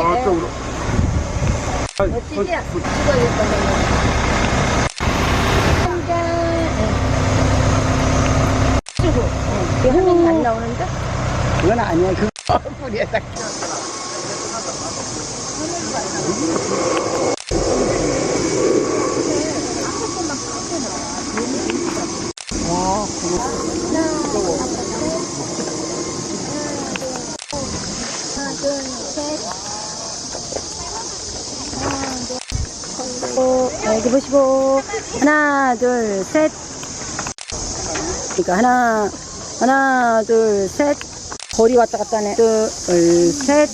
아까 아까 우리 멋지지? 한명 안 나오는데? 그건 아니야. 그거 뿌리에다. 어, 여기 보시고 하나 둘 셋. 이거 하나 하나 둘 셋. 거리 왔다 갔다 하네. 둘 셋.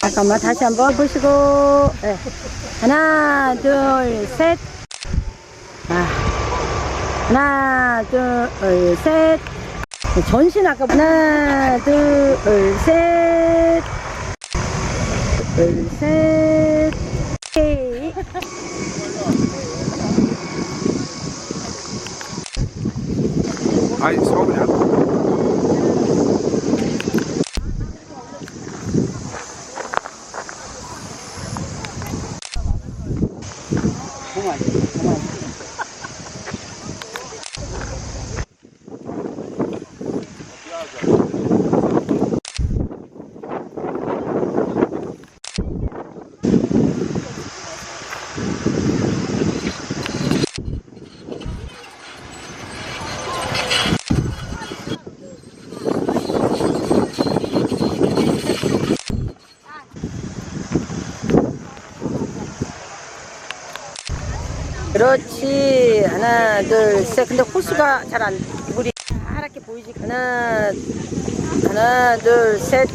잠깐만 다시 한번 보시고 네. 하나 둘 셋. 아. 하나 둘 셋. 전신 아까 하나 둘 셋. 둘, 셋. 오케이. 아이 서울이 안 그만, 그만. 그렇지. 하나, 둘, 셋. 근데 호수가 잘 안, 물이 파랗게 보이지. 하나, 하나, 둘, 셋.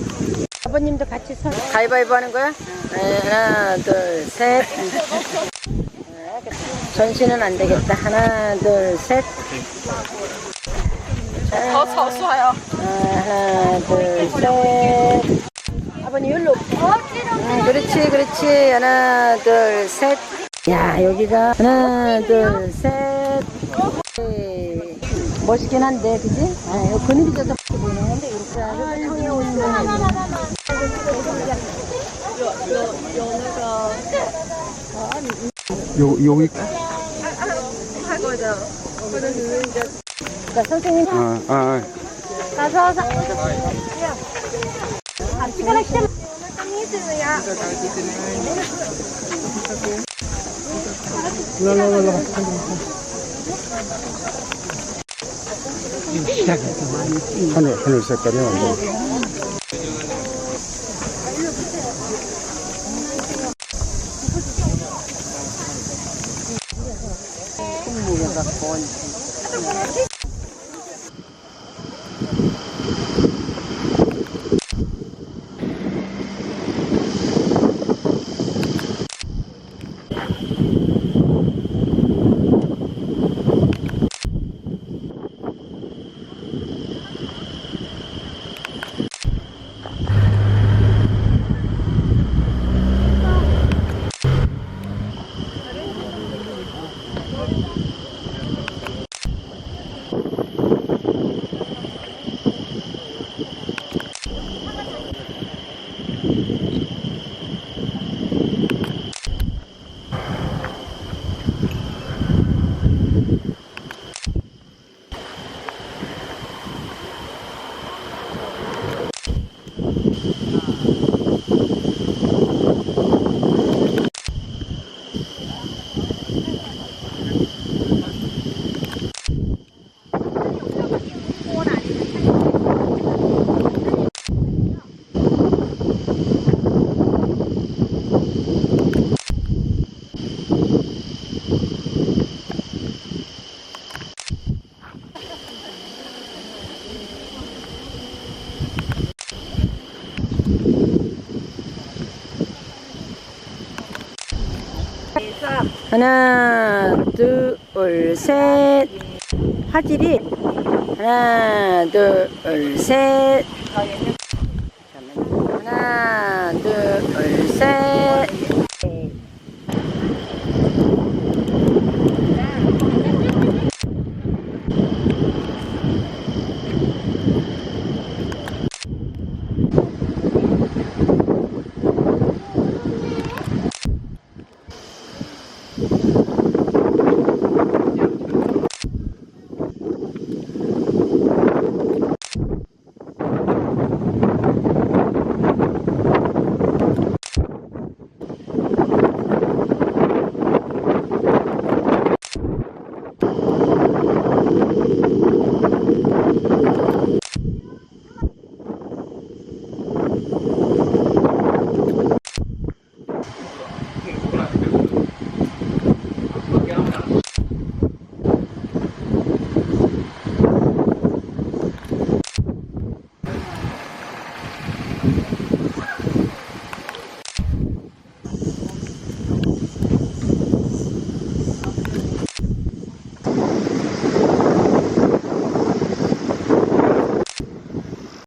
아버님도 같이 선. 가위바위보 하는 거야? 네, 하나, 둘, 셋. 전신은 안 되겠다. 하나, 둘, 셋. 더 서서요. 하나, 둘, 셋. 아버님, 여기로. 응, 그렇지, 그렇지. 하나, 둘, 셋. 야, 여기가 하나, 둘, 셋. 네. 멋있긴 한데, 그지? 아, 이거 그늘이 져서 보이는 건데, 이렇게 해서 형이 오시면. 요 여기 그러니까 선생님, 아, 아, 가서, 사- 아, 시간을 시 작. 하늘 하늘 색깔이 완전 하나, 둘, 셋. 화질이 하나, 둘, 셋. 하나, 둘,